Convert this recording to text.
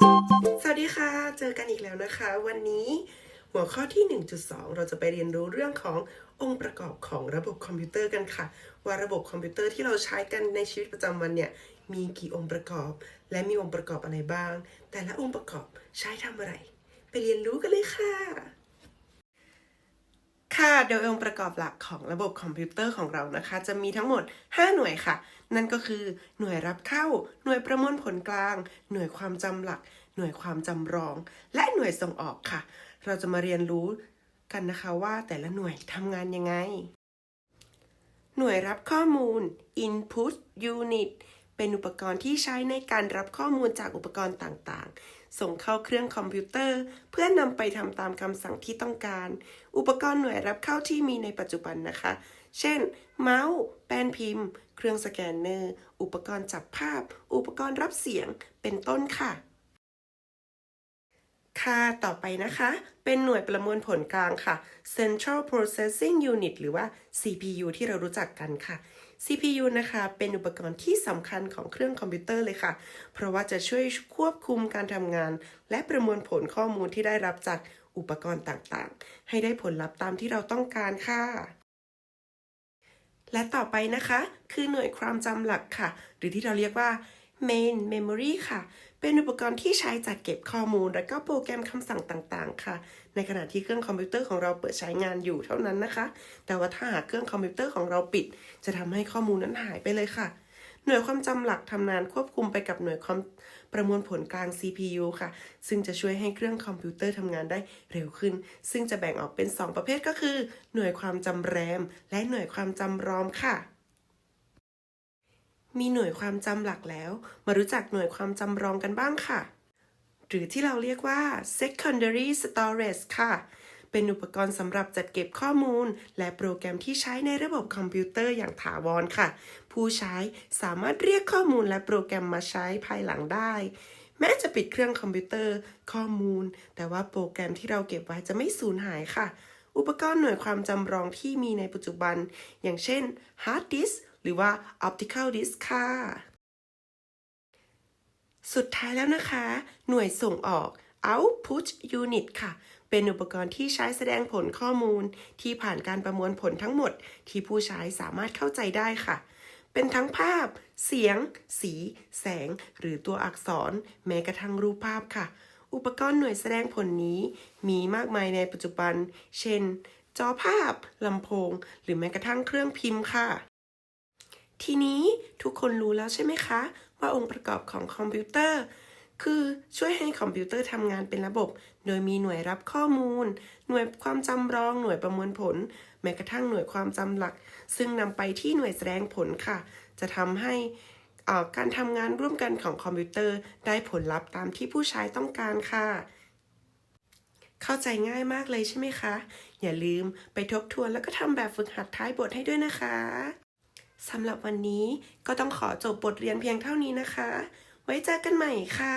สวัสดีค่ะ เจอกันอีกแล้วนะคะ วันนี้หัวข้อที่ 1.2 เราจะไปเรียนรู้เรื่องขององค์ประกอบของระบบคอมพิวเตอร์กันค่ะ ว่าระบบคอมพิวเตอร์ที่เราใช้กันในชีวิตประจำวันเนี่ยมีกี่องค์ประกอบ และมีองค์ประกอบอะไรบ้าง แต่ละองค์ประกอบใช้ทำอะไร ไปเรียนรู้กันเลยค่ะ ค่ะโดยองค์ประกอบหลักของระบบคอมพิวเตอร์ของเรานะคะ จะมีทั้งหมด 5 หน่วยค่ะ นั่นก็คือหน่วยรับเข้า หน่วยประมวลผลกลาง หน่วยความจำหลัก หน่วยความจำรอง และหน่วยส่งออกค่ะ เราจะมาเรียนรู้กันนะคะว่าแต่ละหน่วยทำงานยังไง หน่วยรับข้อมูล Input Unit เป็นอุปกรณ์ที่ใช้ในการรับข้อมูลจากอุปกรณ์ต่างๆ ส่งเข้าเครื่องคอมพิวเตอร์ เพื่อนำไปทำตามคำสั่งที่ต้องการ อุปกรณ์หน่วยรับเข้าที่มีในปัจจุบันนะคะ เช่น เมาส์ แป้นพิมพ์ เครื่องสแกนเนอร์ อุปกรณ์จับภาพ อุปกรณ์รับเสียง เป็นต้นค่ะค่ะ ต่อไปนะคะ เป็นหน่วยประมวลผลกลางค่ะ Central Processing Unit หรือว่า CPU ที่เรารู้จักกันค่ะ CPU นะคะ เป็นอุปกรณ์ที่สำคัญของเครื่องคอมพิวเตอร์เลยค่ะ เพราะว่าจะช่วยควบคุมการทำงาน และประมวลผลข้อมูลที่ได้รับจากอุปกรณ์ต่างๆ ให้ได้ผลลัพธ์ตามที่เราต้องการค่ะ และต่อไปนะคะ คือหน่วยความจำหลักค่ะ หรือที่เราเรียกว่า main memory ค่ะ เป็นอุปกรณ์ที่ใช้จัดเก็บข้อมูล และก็โปรแกรมคำสั่งต่างๆ ค่ะ ในขณะที่เครื่องคอมพิวเตอร์ของเราเปิดใช้งานอยู่เท่านั้นนะคะ แต่ว่าถ้าหากเครื่องคอมพิวเตอร์ของเราปิด จะทำให้ข้อมูลนั้นหายไปเลยค่ะ หน่วยความจำหลักทำงานควบคุมไปกับหน่วยความประมวลผลกลาง CPU ค่ะ ซึ่งจะช่วยให้เครื่องคอมพิวเตอร์ทำงานได้เร็วขึ้น ซึ่งจะแบ่งออกเป็น 2 ประเภทก็คือ หน่วยความจำแรม และหน่วยความจำรอมค่ะ มีหน่วยความจำหลักแล้ว มารู้จักหน่วยความจำรองกันบ้างค่ะ หรือที่เราเรียกว่า secondary storage ค่ะ เป็นอุปกรณ์สำหรับจัดเก็บข้อมูล และโปรแกรมที่ใช้ในระบบคอมพิวเตอร์อย่างถาวรค่ะ ผู้ใช้สามารถเรียกข้อมูลและโปรแกรมมาใช้ภายหลังได้แม้จะปิดเครื่องคอมพิวเตอร์ข้อมูล แต่ว่าโปรแกรมที่เราเก็บไว้จะไม่สูญหายค่ะ อุปกรณ์หน่วยความจำรองที่มีในปัจจุบัน อย่างเช่น hard disk หรือว่า optical disk ค่ะ สุดท้ายแล้วนะคะ หน่วยส่งออก output unit ค่ะ เป็นอุปกรณ์ที่ใช้แสดงผลข้อมูล ที่ผ่านการประมวลผลทั้งหมด ที่ผู้ใช้สามารถเข้าใจได้ค่ะ เป็นทั้งภาพ เสียง สี แสง หรือตัวอักษร แม้กระทั่งรูปภาพค่ะ อุปกรณ์หน่วยแสดงผลนี้ มีมากมายในปัจจุบัน เช่น จอภาพ ลำโพง หรือแม้กระทั่งเครื่องพิมพ์ค่ะ ทีนี้ทุกคนรู้แล้วใช่ไหมคะ ว่าองค์ประกอบของคอมพิวเตอร์ คือช่วยให้คอมพิวเตอร์ทำงานเป็นระบบ โดยมีหน่วยรับข้อมูล หน่วยความจำรอง หน่วยประมวลผล แม้กระทั่งหน่วยความจำหลัก ซึ่งนำไปที่หน่วยแสดงผลค่ะ จะทำให้อ่อการทำงานร่วมกันของคอมพิวเตอร์ได้ผลลัพธ์ตามที่ผู้ใช้ต้องการค่ะ เข้าใจง่ายมากเลยใช่ไหมคะ อย่าลืมไปทบทวนแล้วก็ทำแบบฝึกหัดท้ายบทให้ด้วยนะคะ สำหรับวันนี้ก็ต้องขอจบบทเรียนเพียงเท่านี้นะคะ ไว้เจอกันใหม่ค่ะ